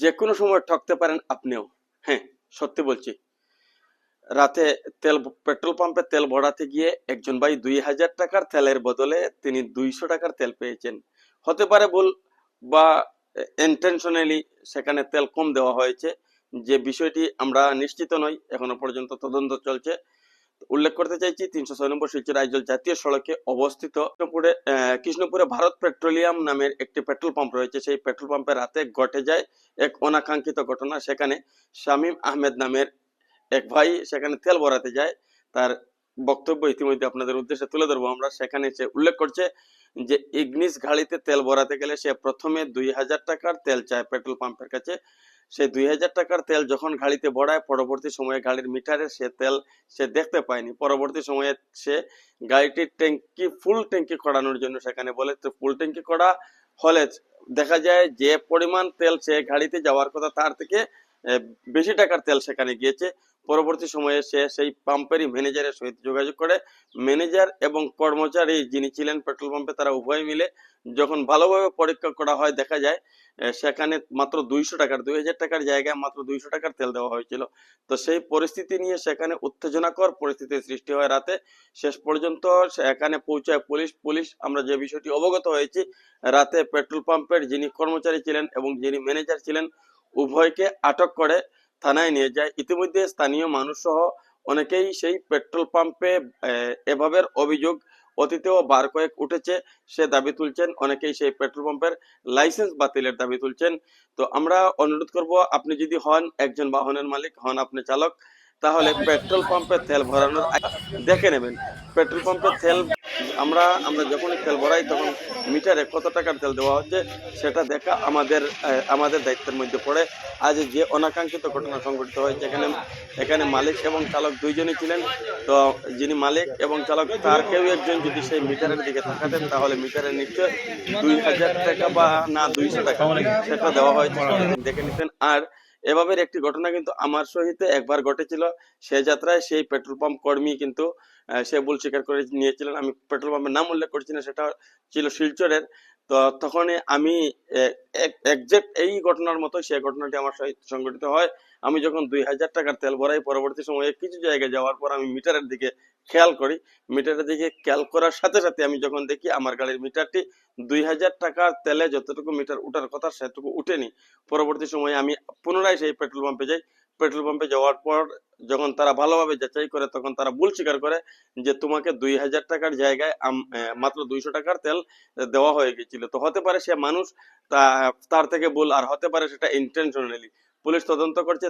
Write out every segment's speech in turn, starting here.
যে কোনো সময় ঠকতে পারেন আপনিও। হ্যাঁ সত্যি বলছি। রাতে তেল, পেট্রোল পাম্পে তেল ভরাতে গিয়ে একজন ভাই দুই হাজার টাকার তেলের বদলে তিনি দুইশো টাকার তেল পেয়েছেন। হতে পারে ভুল বা ইন্টেনশনালি সেখানে তেল কম দেওয়া হয়েছে। যে বিষয়টি আমরা নিশ্চিত নই, এখনও পর্যন্ত তদন্ত চলছে। উল্লেখ করতে চাইছি, তিনশো ছয় নম্বর শিলচর আইজল জাতীয় সড়কে অবস্থিত কৃষ্ণপুরে কৃষ্ণপুরে ভারত পেট্রোলিয়াম নামের একটি পেট্রোল পাম্প রয়েছে। সেই পেট্রোল পাম্পে রাতে ঘটে যায় এক অনাকাঙ্ক্ষিত ঘটনা। সেখানে শামীম আহমেদ নামের এক ভাই সেখানে তেল ভরাতে যায়। তার বক্তব্য ইতিমধ্যে আপনাদের উদ্দেশ্যে তুলে ধরবো আমরা। সেখানে সে উল্লেখ করছে যে ইগনিস গাড়িতে তেল ভরাতে গেলে সে প্রথমে দুই হাজার টাকার তেল চায় পেট্রোল পাম্পের কাছে। সে দুই হাজার টাকার তেল যখন গাড়িতে ভরায়, পরবর্তী সময়ে গাড়ির মিটারে সে তেল সে দেখতে পায়নি। পরবর্তী সময়ে সে গাড়িটির ট্যাঙ্কি, ফুল ট্যাঙ্কি করানোর জন্য সেখানে বলে। তো ফুল ট্যাঙ্কি করা হলে দেখা যায় যে পরিমাণ তেল সে গাড়িতে যাওয়ার কথা, তার থেকে বেশি টাকার তেল সেখানে গিয়েছে। পরবর্তী সময়ে সে সেই পাম্পেরই ম্যানেজারের সহিত যোগাযোগ করে। ম্যানেজার এবং কর্মচারী যিনি ছিলেন পেট্রোল পাম্পে, তারা উভয় মিলে যখন ভালোভাবে পরীক্ষা করা হয়, দেখা যায় সেখানে মাত্র দুইশো টাকার দুই হাজার টাকার জায়গায় মাত্র দুইশো টাকার তেল দেওয়া হয়েছিল। তো সেই পরিস্থিতি নিয়ে সেখানে উত্তেজনাকর পরিস্থিতির সৃষ্টি হয় রাতে। শেষ পর্যন্ত সেখানে পৌঁছায় পুলিশ। পুলিশ, আমরা যে বিষয়টি অবগত হয়েছি, রাতে পেট্রোল পাম্পের যিনি কর্মচারী ছিলেন এবং যিনি ম্যানেজার ছিলেন উভয়কে আটক করে থানায় নিয়ে যায়। ইতিমধ্যে স্থানীয় মানুষ সহ অনেকেই সেই পেট্রোল পাম্পে এভাবে অভিযোগ অতীতেও বার কয়েক উঠেছে, সে দাবি তুলছেন। অনেকেই সেই পেট্রোল পাম্পের লাইসেন্স বাতিলের দাবি তুলছেন। তো আমরা অনুরোধ করব, আপনি যদি হন একজন বাহনের মালিক, হন আপনি চালক, তাহলে পেট্রোল পাম্পে তেল ভরানোর দেখে নেবেন। পেট্রোল পাম্পে তেল আমরা আমরা যখনই তেল ভরাই তখন মিটারে কত টাকার তেল দেওয়া হচ্ছে সেটা দেখা আমাদের আমাদের দায়িত্বের মধ্যে পড়ে। আজ যে অনাকাঙ্ক্ষিত ঘটনা সংঘটিত হয়েছে, এখানে এখানে মালিক এবং চালক দুইজনই ছিলেন। তো যিনি মালিক এবং চালক, তার কেউ একজন যদি সেই মিটারের দিকে তাকাতেন, তাহলে মিটারের নিশ্চয় দুই হাজার টাকা বা না দুইশো টাকা, সেটা দেওয়া হয়েছে। দেখে নিতেন। আর এভাবে একটি ঘটনা কিন্তু আমার সহিত একবার ঘটেছিল। সে যাত্রায় সেই পেট্রোল পাম্প কর্মী কিন্তু সে ভুল স্বীকার করে নিয়েছিলেন। আমি পেট্রোল পাম্পের নাম উল্লেখ করছি না, সেটা ছিল শিলচরের। তো তখনই আমি একজ্যাক্ট এই ঘটনার মতো সেই ঘটনাটি আমার সহিত সংঘটিত হয়। আমি যখন দুই হাজার টাকার তেল ভরাই পরবর্তী সময়ে কিছু জায়গায় যাওয়ার পর আমি মিটারের দিকে খেয়াল করি মিটারের দিকে খেয়াল করার সাথে সাথে আমি যখন দেখি আমার গাড়ির মিটারটি দুই হাজার টাকার তেলে যতটুকু মিটার উঠার কথা সেটুকু উঠেনি। পরবর্তী সময়ে আমি পুনরায় সেই পেট্রোল পাম্পে যাই। পেট্রোল পাম্পে যাওয়ার পর যখন তারা ভালোভাবে যাচাই করে তখন তারা ভুল স্বীকার করে যে তোমাকে দুই হাজার টাকার জায়গায় মাত্র দুইশো টাকার তেল দেওয়া হয়ে গেছিল। তো হতে পারে সে মানুষ তার থেকে ভুল আর হতে পারে সেটা ইন্টেনশনালি পুলিশ তদন্ত করছে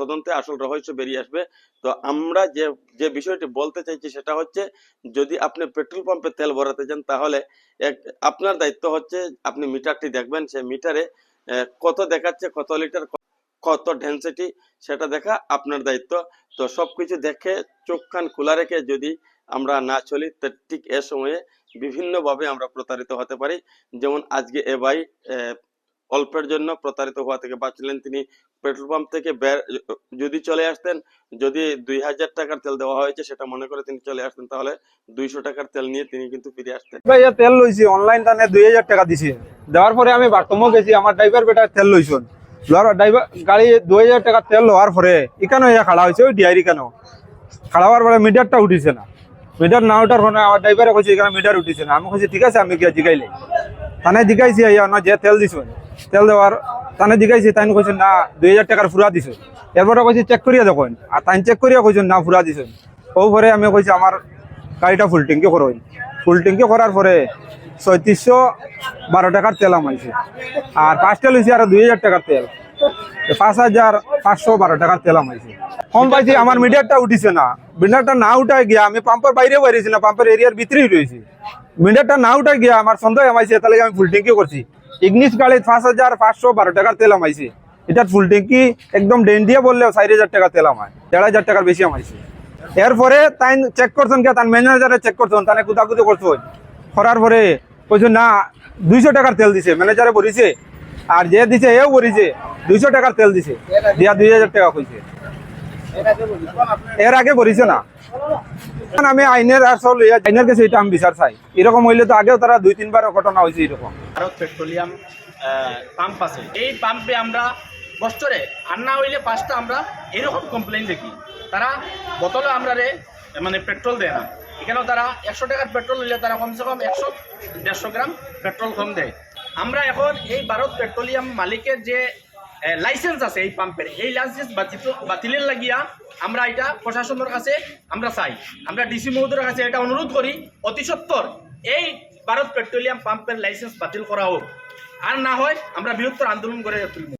তদন্তে আসল রহস্য বেরিয়ে আসবে। তো আমরা যে যে বিষয়টি বলতে চাইছি সেটা হচ্ছে যদি আপনি পেট্রোল পাম্পে তেল ভরাতে যান তাহলে এক আপনার দায়িত্ব হচ্ছে আপনি মিটারটি দেখবেন সে মিটারে কত দেখাচ্ছে কত লিটার কত ডেন্সিটি সেটা দেখা আপনার দায়িত্ব। তো সব কিছু দেখে চোখ কান খোলা রেখে যদি আমরা না চলি তো ঠিক এ সময়ে বিভিন্নভাবে আমরা প্রতারিত হতে পারি। যেমন আজকে এ আহ, অল্পের জন্য প্রতারিত হওয়া থেকে বাঁচলেন তিনি। পেট্রোল পাম্প থেকে যদি চলে আসতেন, যদি দুই হাজার টাকার তেল দেওয়া হয়েছে সেটা মনে করে তিনি চলে আসতেন, তাহলে দুইশো টাকার তেল নিয়ে তিনি কিন্তু ফিরে আসতেন। ভাই তেল লইছি অনলাইন তানে দুই হাজার টাকা দিছি। দেওয়ার পরে আমি বাথরুমও গেছি, আমার ড্রাইভার বেটা তেল লইছুন। লোয়ার ড্রাইভার গাড়ি দুই হাজার টাকা তেল লওয়ার পরে ইয়া খাড়া হয়েছে, ওই ডিয়ারি কেন? খাড়া হওয়ার পরে মিটারটা উঠিছে না। মিটার না ওঠার ফোনে আমার ড্রাইভারে কইছে, এখানে মিটার উঠিছে না। আমি কইছি, ঠিক আছে, আমি গিয়ে জিগাইলে। তানে জিগাইছি ইয়া না, যে তেল দিছুন। তেল দেওয়ার, তানে জিগাইছি তাই কইছেন না, দুই হাজার টাকার ফুরা দিছে। এরপরে কইছি চেক করিয়া দেখুন। আর তাই চেক করিয়া কইছেন না, ফুরা দিছেন ও পরে আমি কইছি আমার গাড়িটা ফুল ট্যাঙ্কি করুন ফুল ট্যাঙ্কি করার পরে ছয়ত্রিশশো বারো টাকার তেল আমাইছে। আর পাঁচটা লইছি আর দুই হাজার টাকার তেল। পাঁচ হাজার পাঁচশো বারো টাকার তেল আমাইছে। কম পাইছি, আমার মিটারটা উঠিছে না। মিটারটা না উঠায় গিয়া আমি পাম্পের বাইরে বেরিয়েছি না, পাম্পের এরিয়ার ভিতরেই রয়েছি। মিটারটা না উঠায় গিয়া আমার সন্দেহ আমাইছে, তাহলে আমি ফুল ট্যাঙ্কি করছি। ইগনিস গাড়ি পাঁচ হাজার পাঁচশো বারো টাকার তেল আমাইছে। এটার ফুল ট্যাঙ্কি একদম ডেন দিয়ে বললেও চার হাজার টাকা তেল আমায়, দেড় হাজার টাকার বেশি আমাইছে। এরপরে তাই চেক করছেন কে? তার ম্যানেজারে চেক করছেন, তানে কুদাকুদি করছেন করার পরে কইছেন না, দুইশো টাকার তেল দিছে। ম্যানেজারে বলিছে, আর যে দিছে, এও বলিছে, দুইশো টাকার তেল দিছে। দিয়া দুই হাজার টাকা কইছে। এর আগে করিছে না। আমি আইনের আসল আইনের কাছে এটা আমি বিচার চাই। এরকম হইলে তো আগেও তারা দুই তিনবার ঘটনা হয়েছে এরকম। ভারত পেট্রোলিয়াম পাম্প আছে। এই পাম্পে আমরা বছরে, আর না হইলে পাঁচটা আমরা এরকম কমপ্লেন দেখি। তারা বোতলে আমরা রে মানে পেট্রোল দেয় না। এখানেও তারা একশো টাকার পেট্রোল নিলে তারা কমসে কম একশো, দেড়শো গ্রাম পেট্রোল কম দেয়। আমরা এখন এই ভারত পেট্রোলিয়াম মালিকের যে লাইসেন্স আছে এই পাম্পের এই লাইসেন্স বাতিল বাতিলের লাগিয়া আমরা এটা প্রশাসনের কাছে আমরা চাই। আমরা ডিসি মহোদয়ের কাছে এটা অনুরোধ করি, অতি সত্তর এই ভারত পেট্রোলিয়াম পাম্পের লাইসেন্স বাতিল করা হোক। আর না হয় আমরা বৃহত্তর আন্দোলন করে তুলব।